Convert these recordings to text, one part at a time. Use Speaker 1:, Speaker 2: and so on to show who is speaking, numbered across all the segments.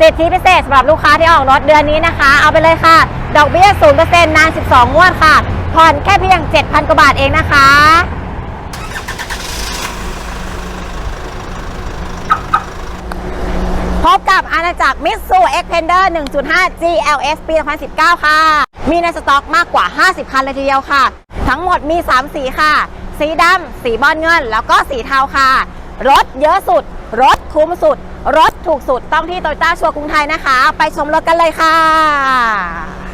Speaker 1: สิทธิพิเศษสำหรับลูกค้าที่ออกรถเดือนนี้นะคะ เอาไปเลยค่ะ ดอกเบี้ย 0%นาน 12 งวดค่ะ ผ่อนแค่เพียง 7,000 กว่าบาทเองนะคะ พบกับอาณาจักรมิตซู Xpander 1.5 GLS ปี 2019 ค่ะ มีในสต็อกมากกว่า 50 คันเลยทีเดียวค่ะ ทั้งหมดมี 3 สีค่ะ สีดำ สีบอลเงิน แล้วก็สีเทาค่ะ รถเยอะสุด รถคุ้มสุด รถถูกสุดต้องที่โตโยต้าชัวร์กรุงไทยนะคะ ไปชมรถกันเลยค่ะ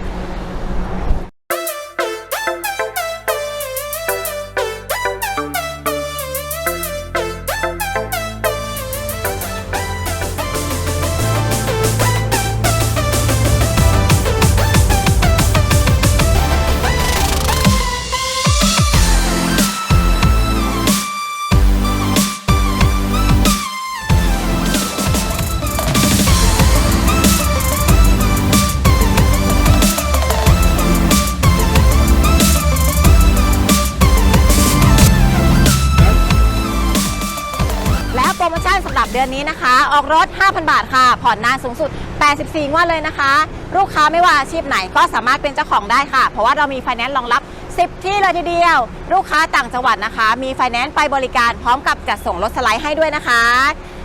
Speaker 1: ปรโมชั่นสำหรับเดือนนี้นะคะ ออกรถ 5,000 บาทค่ะ ผ่อนนานสูงสุด 84งวดเลยนะคะ ลูกค้าไม่ว่าอาชีพไหนก็สามารถเป็นเจ้าของได้ค่ะ เพราะว่าเรามีไฟแนนซ์รองรับ 10 ที่เลยทีเดียว ลูกค้าต่างจังหวัดนะคะ มีไฟแนนซ์ไปบริการพร้อมกับจัดส่งรถสไลด์ให้ด้วยนะคะ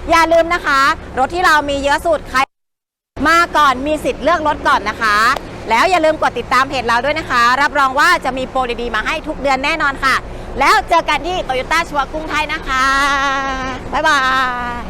Speaker 1: อย่าลืมนะคะ รถที่เรามีเยอะสุดใครมาก่อนมีสิทธิ์เลือกรถก่อนนะคะ แล้วอย่าลืมกดติดตามเพจเราด้วยนะคะ รับรองว่าจะมีโปรดีๆมาให้ทุกเดือนแน่นอนค่ะ แล้วเจอกันที่โตโยต้าชัวร์กรุงไทยนะคะ บ๊ายบาย